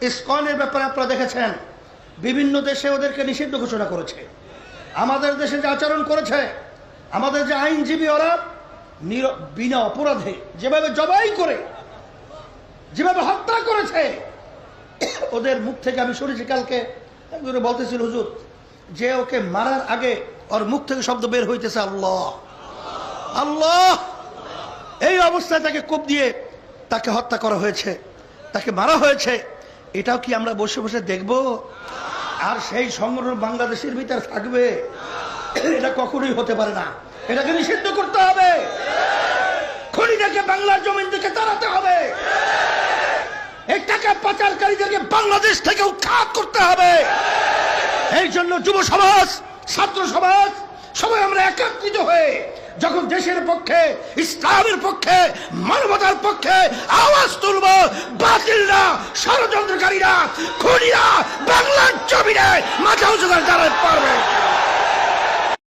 ইসকনের ব্যাপারে আপনারা দেখেছেন, বিভিন্ন দেশে ওদেরকে নিষিদ্ধ ঘোষণা করেছে। আমাদের দেশে যে আচরণ করেছে, আমাদের যে আইনজীবী ওরা বিনা অপরাধে যেভাবে জবাই করে, যেভাবে হত্যা করেছে, ওদের মুখ থেকে আমি শুনেছি কালকে, একজনে বলতেছিল, হুজুর, যে ওকে মারার আগে ওর মুখ থেকে শব্দ বের হইতেছে আল্লাহ। আল্লাহ! এই অবস্থায় তাকে কোপ দিয়ে তাকে হত্যা করা হয়েছে, তাকে মারা হয়েছে। এটাও কি আমরা বসে বসে দেখব? আর সেই সংগঠন বাংলাদেশের ভিতরে থাকবে, এটা কখনোই হতে পারে না। এটাকে নিষিদ্ধ করতে হবে। খনিটাকে বাংলার জমিন থেকে তাড়াতে হবে। টাকা পাচারকারীদেরকে বাংলাদেশ থেকে উৎখাত করতে হবে। এই জন্য যুব সমাজ, ছাত্র সমাজ, সবাই আমরা একাত্রিত হয়ে যখন দেশের পক্ষে, ইসলামের পক্ষে, মানবতার পক্ষে আওয়াজ তুলব, বাতিলরা, ষড়যন্ত্রকারীরা, খুনিরা বাংলার জমিনে মাথা উঁচু করে দাঁড়াতে পারবে।